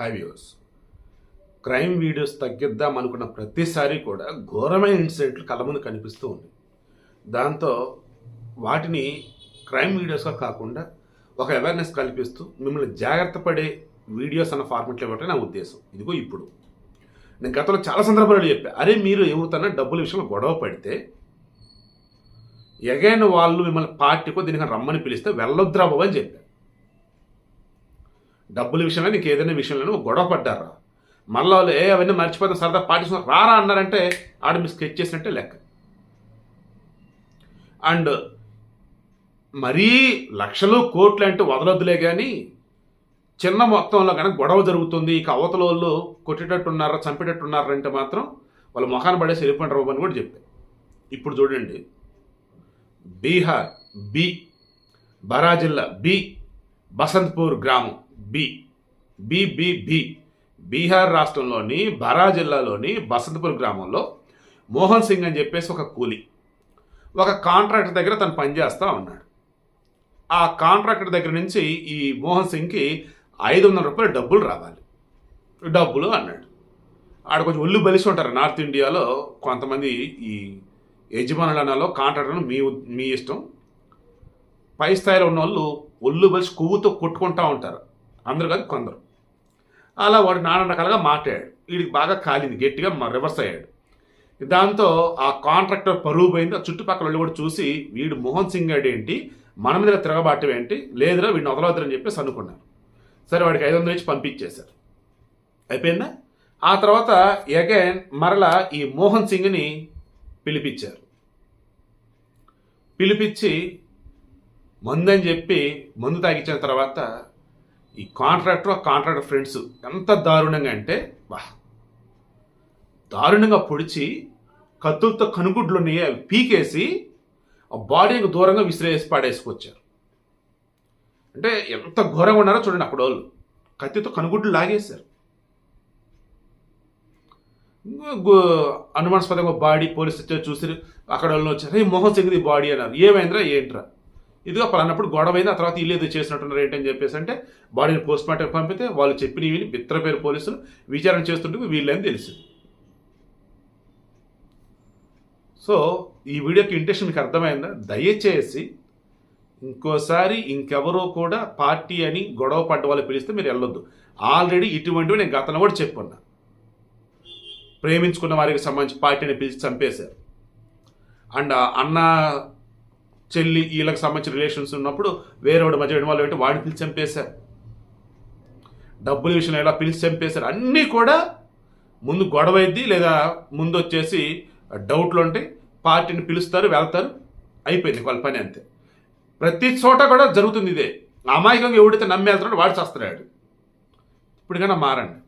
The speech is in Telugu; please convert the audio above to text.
హై వ్యూస్ క్రైమ్ వీడియోస్ తగ్గిద్దాం అనుకున్న ప్రతిసారి కూడా ఘోరమైన ఇన్సిడెంట్లు కళ్ళ కనిపిస్తూ ఉంది దాంతో వాటిని క్రైమ్ వీడియోస్గా కాకుండా ఒక అవేర్నెస్ కల్పిస్తూ మిమ్మల్ని జాగ్రత్త పడే వీడియోస్ అన్న ఫార్మెట్లో ఇవ్వటం నా ఉద్దేశం. ఇదిగో ఇప్పుడు. నేను గతంలో చాలా సందర్భాలు చెప్పా అరే మీరు ఎవరితోన్నా డబ్బుల విషయంలో గొడవ పడితే ఎగైన్ వాళ్ళు మిమ్మల్ని పార్టీకో దీనికి రమ్మని పిలిస్తే వెళ్ళొద్దురా బాబు అని చెప్పాను డబ్బుల విషయంలో నీకు ఏదైనా విషయంలో నువ్వు గొడవ పడ్డారా? మళ్ళీ వాళ్ళు ఏ అవన్నీ మర్చిపోతాం సరదా పాటిస్తున్నారు రారా అన్నారంటే ఆడ మీరు స్కెచ్ చేసినట్టే లెక్క. అండ్ మరీ లక్షలు కోట్లు అంటే వదలొద్దులే కానీ చిన్న మొత్తంలో కనుక గొడవ జరుగుతుంది ఇక అవతల వాళ్ళు కొట్టేటట్టున్నారా చంపేటట్టున్నారా అంటే మాత్రం వాళ్ళ మొఖాన్ని పడేసి వెళ్ళిపోండి అని కూడా చెప్పారు ఇప్పుడు చూడండి. బీహార్ బి బరా జిల్లా బి బసంత్పూర్ గ్రామం. బి. బిబిబి బీహార్ రాష్ట్రంలోని బరా జిల్లాలోని బసంతపూర్ గ్రామంలో మోహన్ సింగ్ అని చెప్పేసి ఒక కూలి. ఒక కాంట్రాక్టర్ దగ్గర తను పనిచేస్తూ ఉన్నాడు. ఆ కాంట్రాక్టర్ దగ్గర నుంచి ఈ మోహన్ సింగ్కి ఐదు వందల రూపాయలు డబ్బులు రావాలి. డబ్బులు అన్నాడు. ఆడ కొంచెం ఒళ్ళు బలిసి ఉంటారు నార్త్ ఇండియాలో కొంతమంది ఈ యజమానులు అనాలో కాంట్రాక్టర్లు మీ మీ ఇష్టం. పై స్థాయిలో ఉన్న వాళ్ళు ఒళ్ళు బలిసి కొవ్వుతో కొట్టుకుంటూ ఉంటారు. అందరు కాదు కొందరు. అలా వాడు నానా రకాలుగా మాట్లాడాడు. వీడికి బాగా కాలింది గట్టిగా రివర్స్ అయ్యాడు. దాంతో ఆ కాంట్రాక్టర్ పరువు పోయింది. ఆ చుట్టుపక్కల వాళ్ళు కూడా చూసి వీడు మోహన్ సింగ్ గారు ఏంటి? మన మీద తిరగబాటం ఏంటి? లేదురా వీడిని వదలవద్దని చెప్పేసి అనుకున్నారు. సరే వాడికి ఐదు వందలు ఇచ్చి పంపించేశారు. అయిపోయిందా? ఆ తర్వాత అగైన్ మరలా ఈ మోహన్ సింగ్ని పిలిపించారు. పిలిపించి మందని చెప్పి మందు తాగించిన తర్వాత ఈ కాంట్రాక్టర్ కాంట్రాక్టర్ ఫ్రెండ్స్ ఎంత దారుణంగా అంటే బా దారుణంగా పొడిచి కత్తులతో కనుగుడ్లు ఉన్నాయి అవి పీకేసి ఆ బాడీకి దూరంగా విసిరేసి పాడేసుకొచ్చారు. అంటే ఎంత ఘోరంగా ఉన్నారో చూడండి అక్కడ వాళ్ళు. కత్తితో కనుగుడ్లు లాగేశారు. గు- అనుమానాస్పదంగా బాడీ పోలీసు చూసి అక్కడ వాళ్ళు వచ్చారు మొహం సింగ్ది బాడీ అన్నారు. ఏమైందిరా? ఏంట్రా? ఇదిగో పలానప్పుడు గొడవ అయింది ఆ తర్వాత ఇల్లు ఏదో చేసినట్టున్నారు ఏంటని చెప్పేసి అంటే బాడీని పోస్ట్ మార్టం పంపితే వాళ్ళు చెప్పిన విని పేరు పోలీసులు విచారణ చేస్తుంటే వీళ్ళని తెలిసింది. సో ఈ వీడియోకి ఇంటెన్షన్ మీకు అర్థమైందా? దయచేసి ఇంకోసారి ఇంకెవరో కూడా పార్టీ అని గొడవ పడ్డ వాళ్ళు పిలిస్తే మీరు వెళ్ళొద్దు. ఆల్రెడీ ఇటువంటివి నేను గతంలో కూడా చెప్పున్నా. ప్రేమించుకున్న వారికి సంబంధించి పార్టీని పిలిచి చంపేశారు. అండ్ అన్న చెల్లి వీళ్ళకి సంబంధించిన రిలేషన్స్ ఉన్నప్పుడు వేరేవాడు మధ్య ఇన్వాల్వ్ అయితే వాడిని పిలిచి చంపేశారు. డబ్బుల విషయంలో ఎలా పిలిచి చంపేశారు? అన్నీ కూడా ముందు గొడవ అయింది లేదా ముందు వచ్చేసి డౌట్లు ఉంటాయి. పార్టీని పిలుస్తారు వెళ్తారు అయిపోయింది వాళ్ళ పని అంతే. ప్రతి చోట కూడా జరుగుతుంది ఇదే. అమాయకంగా ఎవడైతే నమ్మేస్తున్నాడో వాడు చేస్తున్నాడు. ఇప్పటికైనా మారండి.